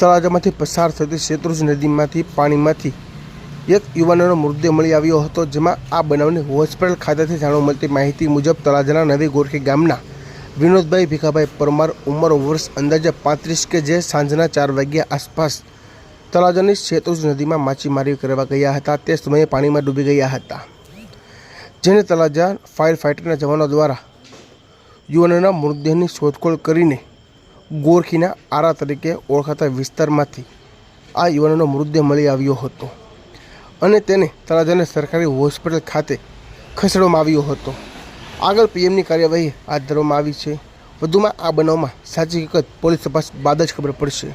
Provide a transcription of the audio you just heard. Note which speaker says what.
Speaker 1: તળાજામાંથી પસાર થતી શેત્રુજ નદીમાંથી પાણીમાંથી એક યુવાનોનો મૃતદેહ મળી આવ્યો હતો, જેમાં આ બનાવને હોસ્પિટલ ખાતેથી જાણવા મળતી માહિતી મુજબ તળાજાના નવી ગોરખી ગામના વિનોદભાઈ ભીખાભાઈ પરમાર ઉંમર વર્ષ અંદાજે પાંત્રીસ કે જે સાંજના ચાર વાગ્યા આસપાસ તળાજાની શેત્રુજ નદીમાં માછીમારી કરવા ગયા હતા, તે સમયે પાણીમાં ડૂબી ગયા હતા. જેને તળાજા ફાયર ફાઇટરના જવાનો દ્વારા યુવાનોના મૃતદેહની શોધખોળ કરીને ગોરખીના આરા તરીકે ઓળખાતા વિસ્તારમાંથી આ યુવાનનો મૃતદેહ મળી આવ્યો હતો અને તેને તળાજાને સરકારી હોસ્પિટલ ખાતે ખસેડવામાં આવ્યો હતો. આગળ પીએમની કાર્યવાહી હાથ ધરવામાં આવી છે. વધુમાં આ બનાવમાં સાચી હકીકત પોલીસ તપાસ બાદ જ ખબર પડશે.